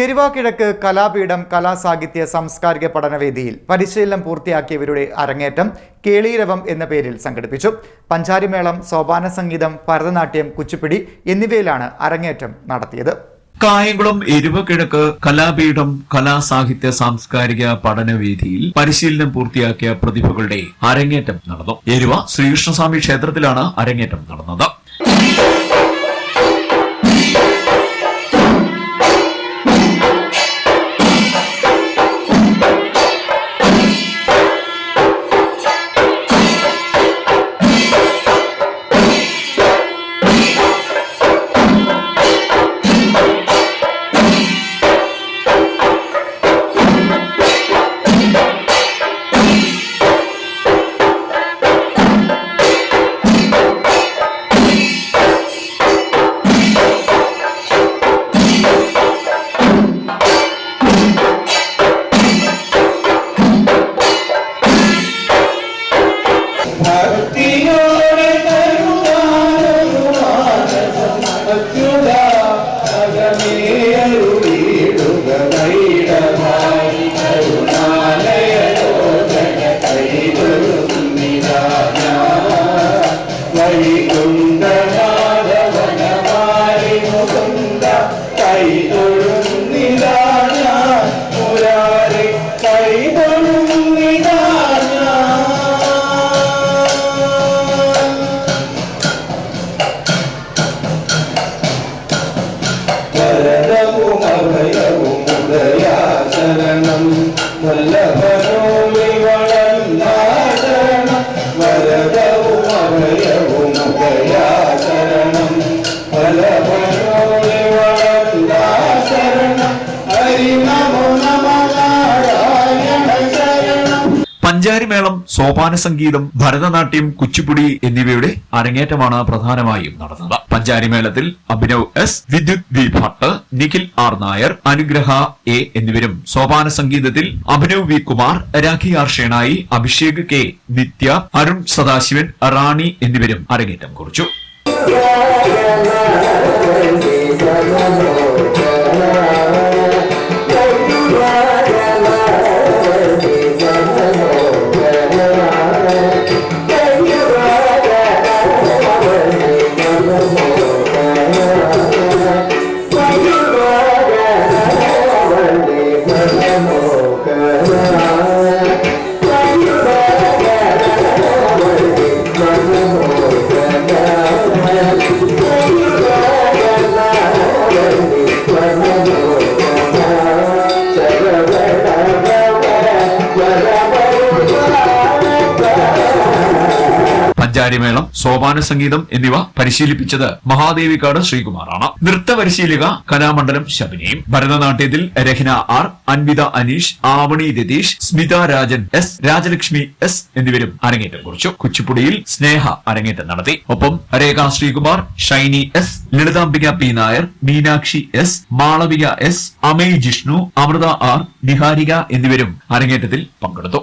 എരുവ കിഴക്ക് കലാപീഠം കലാസാഹിത്യ സാംസ്കാരിക പഠനവേദിയിൽ പരിശീലനം പൂർത്തിയാക്കിയവരുടെ അരങ്ങേറ്റം കേളീരവം എന്ന പേരിൽ സംഘടിപ്പിച്ചു. പഞ്ചാരിമേളം സോപാന സംഗീതം ഭരതനാട്യം കുച്ചിപ്പിടി എന്നിവയിലാണ് അരങ്ങേറ്റം നടത്തിയത്. കായംകുളം എരുവക്കിഴക്ക് കലാപീഠം കലാസാഹിത്യ സാംസ്കാരിക പഠനവേദിയിൽ പരിശീലനം പൂർത്തിയാക്കിയ പ്രതിഭകളുടെ അരങ്ങേറ്റം നടന്നു. എരുവ ശ്രീകൃഷ്ണസ്വാമി ക്ഷേത്രത്തിലാണ് അരങ്ങേറ്റം നടന്നത്. సత్యుడా అగమేయరు వీడుగైడమా కరుణాలయలో జగతైదురుంది రాజా వైకుంఠ మాధవన వారి ముకుంద కైదురు പഞ്ചാരിമേളം സോപാന സംഗീതം ഭരതനാട്യം കുച്ചിപ്പുടി എന്നിവയുടെ അരങ്ങേറ്റമാണ് പ്രധാനമായും നടന്നത്. പഞ്ചാരിമേളത്തിൽ Abhinav S Vidyut V Bhatt Nikhil R Nair Anugraha A എന്നിവരും സോപാന സംഗീതത്തിൽ Abhinav V Kumar Rakhi R Shenoy Abhishek K Nithya Arun Sadasivan Rani എന്നിവരും അരങ്ങേറ്റം കുറിച്ചു. പഞ്ചാരിമേളം സോപാന സംഗീതം എന്നിവ പരിശീലിപ്പിച്ചത് മഹാദേവിക്കാട് ശ്രീകുമാറാണ്. നൃത്ത പരിശീലിക കലാമണ്ഡലം ശബിനിയും. ഭരതനാട്യത്തിൽ Rahna R Anvitha Aneesh Avani Ratheesh Smitha Rajan S Rajalakshmi S എന്നിവരും അരങ്ങേറ്റം കുറിച്ചു. കുച്ചിപ്പുടിയിൽ സ്നേഹ അരങ്ങേറ്റം നടത്തി. ഒപ്പം Rekha Sreekumar Shiny S Lalithambika P Nair Meenakshi S Malavika S Amay Jishnu Amrutha R Niharika എന്നിവരും അരങ്ങേറ്റത്തിൽ പങ്കെടുത്തു.